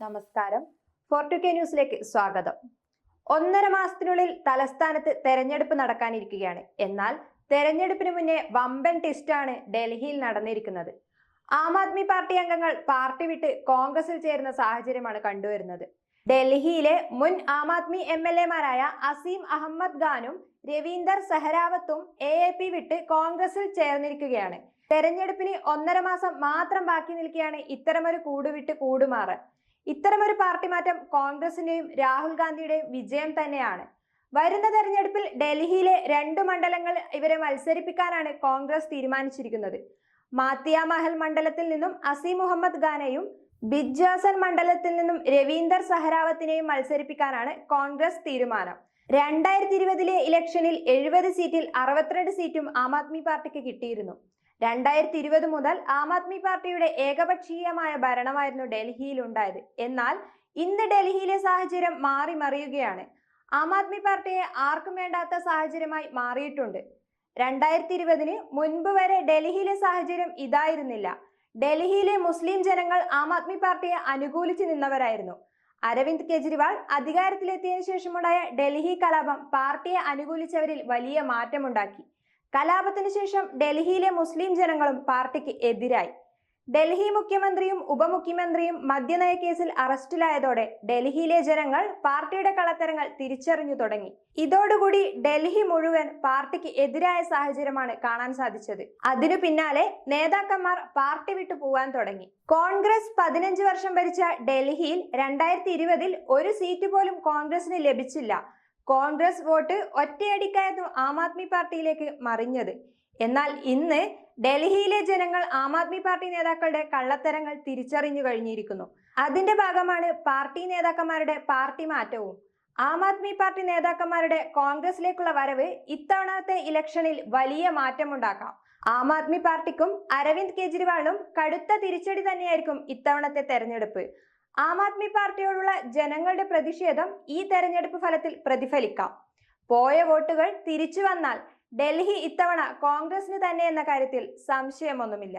നമസ്കാരം. ഫോർട്ടു ന്യൂസിലേക്ക് സ്വാഗതം. ഒന്നര മാസത്തിനുള്ളിൽ തലസ്ഥാനത്ത് തെരഞ്ഞെടുപ്പ് നടക്കാനിരിക്കുകയാണ്. എന്നാൽ തെരഞ്ഞെടുപ്പിന് മുന്നേ വമ്പൻ ടെസ്റ്റാണ് ഡൽഹിയിൽ നടന്നിരിക്കുന്നത്. ആം ആദ്മി പാർട്ടി അംഗങ്ങൾ പാർട്ടി വിട്ട് കോൺഗ്രസിൽ ചേരുന്ന സാഹചര്യമാണ് കണ്ടുവരുന്നത്. ഡൽഹിയിലെ മുൻ ആം ആദ്മി എം എൽ എമാരായ അസീം അഹമ്മദ് ഖാനും രവീന്ദർ സെഹരാവത്തും എ എ പി വിട്ട് കോൺഗ്രസിൽ ചേർന്നിരിക്കുകയാണ്. തെരഞ്ഞെടുപ്പിന് ഒന്നര മാസം മാത്രം ബാക്കി നിൽക്കുകയാണ് ഇത്തരമൊരു കൂടുവിട്ട് കൂടുമാറ് ഇത്തരമൊരു പാർട്ടി മാറ്റം കോൺഗ്രസിന്റെയും രാഹുൽ ഗാന്ധിയുടെയും വിജയം തന്നെയാണ്. വരുന്ന തെരഞ്ഞെടുപ്പിൽ ഡൽഹിയിലെ രണ്ട് മണ്ഡലങ്ങൾ ഇവരെ മത്സരിപ്പിക്കാനാണ് കോൺഗ്രസ് തീരുമാനിച്ചിരിക്കുന്നത്. മാത്തിയ മഹൽ മണ്ഡലത്തിൽ നിന്നും അസീം മുഹമ്മദ് ഖാനെയും ബിജ്ജാസൻ മണ്ഡലത്തിൽ നിന്നും രവീന്ദർ സഹരാവത്തിനെയും മത്സരിപ്പിക്കാനാണ് കോൺഗ്രസ് തീരുമാനം. രണ്ടായിരത്തി ഇരുപതിലെ ഇലക്ഷനിൽ എഴുപത് സീറ്റിൽ അറുപത്തിരണ്ട് സീറ്റും ആം ആദ്മി പാർട്ടിക്ക് കിട്ടിയിരുന്നു. രണ്ടായിരത്തി ഇരുപത് മുതൽ ആം ആദ്മി പാർട്ടിയുടെ ഏകപക്ഷീയമായ ഭരണമായിരുന്നു ഡൽഹിയിൽ ഉണ്ടായത് എന്നാൽ ഇന്ന് ഡൽഹിയിലെ സാഹചര്യം മാറി മറിയുകയാണ്. ആം ആദ്മി പാർട്ടിയെ ആർക്കും വേണ്ടാത്ത സാഹചര്യമായി മാറിയിട്ടുണ്ട്. രണ്ടായിരത്തി ഇരുപതിന് മുൻപ് വരെ ഡൽഹിയിലെ സാഹചര്യം ഇതായിരുന്നില്ല. ഡൽഹിയിലെ മുസ്ലിം ജനങ്ങൾ ആം ആദ്മി പാർട്ടിയെ അനുകൂലിച്ച് നിന്നവരായിരുന്നു. അരവിന്ദ് കെജ്രിവാൾ അധികാരത്തിലെത്തിയതിനു ശേഷമുണ്ടായ ഡൽഹി കലാപം പാർട്ടിയെ അനുകൂലിച്ചവരിൽ വലിയ മാറ്റമുണ്ടാക്കി. കലാപത്തിനു ശേഷം ഡൽഹിയിലെ മുസ്ലിം ജനങ്ങളും പാർട്ടിക്ക് എതിരായി. ഡൽഹി മുഖ്യമന്ത്രിയും ഉപമുഖ്യമന്ത്രിയും മദ്യനയ കേസിൽ അറസ്റ്റിലായതോടെ ഡൽഹിയിലെ ജനങ്ങൾ പാർട്ടിയുടെ കളത്തരങ്ങൾ തിരിച്ചറിഞ്ഞു തുടങ്ങി. ഇതോടുകൂടി ഡൽഹി മുഴുവൻ പാർട്ടിക്ക് എതിരായ സാഹചര്യമാണ് കാണാൻ സാധിച്ചത്. അതിനു പിന്നാലെ നേതാക്കന്മാർ പാർട്ടി വിട്ടു പോവാൻ തുടങ്ങി. കോൺഗ്രസ് പതിനഞ്ച് വർഷം ഭരിച്ച ഡൽഹിയിൽ രണ്ടായിരത്തി ഇരുപതിൽ ഒരു സീറ്റ് പോലും കോൺഗ്രസിന് ലഭിച്ചില്ല. കോൺഗ്രസ് വോട്ട് ഒറ്റയടിക്കായിരുന്നു ആം ആദ്മി പാർട്ടിയിലേക്ക് മറിഞ്ഞത്. എന്നാൽ ഇന്ന് ഡൽഹിയിലെ ജനങ്ങൾ ആം ആദ്മി പാർട്ടി നേതാക്കളുടെ കള്ളത്തരങ്ങൾ തിരിച്ചറിഞ്ഞു കഴിഞ്ഞിരിക്കുന്നു. അതിന്റെ ഭാഗമാണ് പാർട്ടി നേതാക്കന്മാരുടെ പാർട്ടി മാറ്റവും. ആം ആദ്മി പാർട്ടി നേതാക്കന്മാരുടെ കോൺഗ്രസിലേക്കുള്ള വരവ് ഇത്തവണത്തെ ഇലക്ഷനിൽ വലിയ മാറ്റമുണ്ടാക്കാം. ആം ആദ്മി പാർട്ടിക്കും അരവിന്ദ് കെജ്രിവാളിനും കടുത്ത തിരിച്ചടി തന്നെയായിരിക്കും ഇത്തവണത്തെ തെരഞ്ഞെടുപ്പ്. ആം ആദ്മി പാർട്ടിയോടുള്ള ജനങ്ങളുടെ പ്രതിഷേധം ഈ തെരഞ്ഞെടുപ്പ് ഫലത്തിൽ പ്രതിഫലിക്കാം. പോയ വോട്ടുകൾ തിരിച്ചു വന്നാൽ ഡൽഹി ഇത്തവണ കോൺഗ്രസിന് തന്നെ എന്ന കാര്യത്തിൽ സംശയമൊന്നുമില്ല.